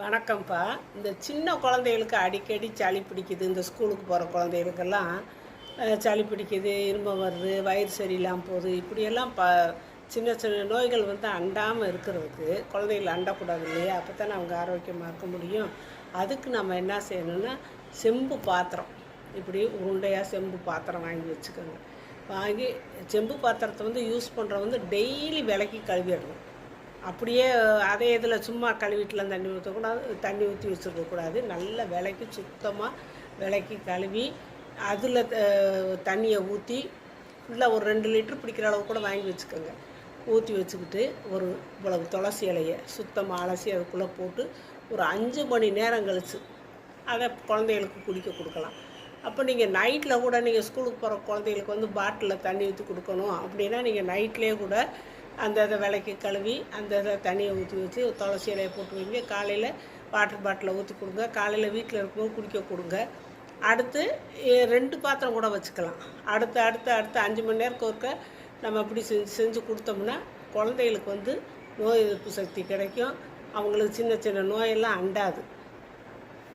வணக்கம்ப்பா. இந்த சின்ன குழந்தைகளுக்கு அடிக்கடி சளி பிடிக்குது இந்த ஸ்கூலுக்கு போகிற குழந்தைகளுக்கெல்லாம் சளி பிடிக்குது இருமல் வருது வயிறு சரியில்லாமல் போகுது இப்படியெல்லாம் ப சின்ன சின்ன நோய்கள் வந்து அண்டாமல் இருக்கிறதுக்கு குழந்தைகள் அண்டக்கூடாது இல்லையா? அப்போ தானே அவங்க ஆரோக்கியமாக இருக்க முடியும். அதுக்கு நம்ம என்ன செய்யணும்னா செம்பு பாத்திரம். இப்படி உருண்டையாக செம்பு பாத்திரம் வாங்கி வச்சுக்கோங்க. வாங்கி செம்பு பாத்திரத்தை வந்து யூஸ் பண்ணுற வந்து டெய்லி விளக்கி கழுவிடணும். அப்படியே அதே இதில் சும்மா கழுவிட்டுலாம் தண்ணி ஊற்றக்கூடாது தண்ணி ஊற்றி வச்சுருக்கக்கூடாது நல்ல விலைக்கு சுத்தமாக விலைக்கு கழுவி அதில் தண்ணியை ஊற்றி ஃபுல்லாக ஒரு ரெண்டு லிட்டர் பிடிக்கிற அளவு கூட வாங்கி வச்சுக்கோங்க. ஊற்றி வச்சுக்கிட்டு ஒரு இவ்வளவு துளசி இலையை சுத்தமாக அலசி அதுக்குள்ளே போட்டு ஒரு அஞ்சு மணி நேரம் கழித்து அதை குழந்தைகளுக்கு குடிக்க கொடுக்கலாம். அப்போ நீங்கள் நைட்டில் கூட நீங்கள் ஸ்கூலுக்கு போகிற குழந்தைகளுக்கு வந்து பாட்டிலில் தண்ணி ஊற்றி கொடுக்கணும் அப்படின்னா நீங்கள் நைட்லேயே கூட அந்த இதை விளக்கி கழுவி அந்த இதை தண்ணியை ஊற்றி வச்சு துளசி இலையை போட்டு வைங்க. காலையில் வாட்டர் பாட்டிலை ஊற்றி கொடுங்க. காலையில் வீட்டில் இருக்கணும் குடிக்க கொடுங்க. அடுத்து ரெண்டு பாத்திரம் கூட வச்சுக்கலாம். அடுத்து அடுத்து அடுத்து அஞ்சு மணி நேரத்துக்கு ஒருக்க நம்ம இப்படி செஞ்சு செஞ்சு கொடுத்தோம்னா குழந்தைகளுக்கு வந்து நோய் எதிர்ப்பு சக்தி கிடைக்கும். அவங்களுக்கு சின்ன சின்ன நோயெல்லாம் அண்டாது.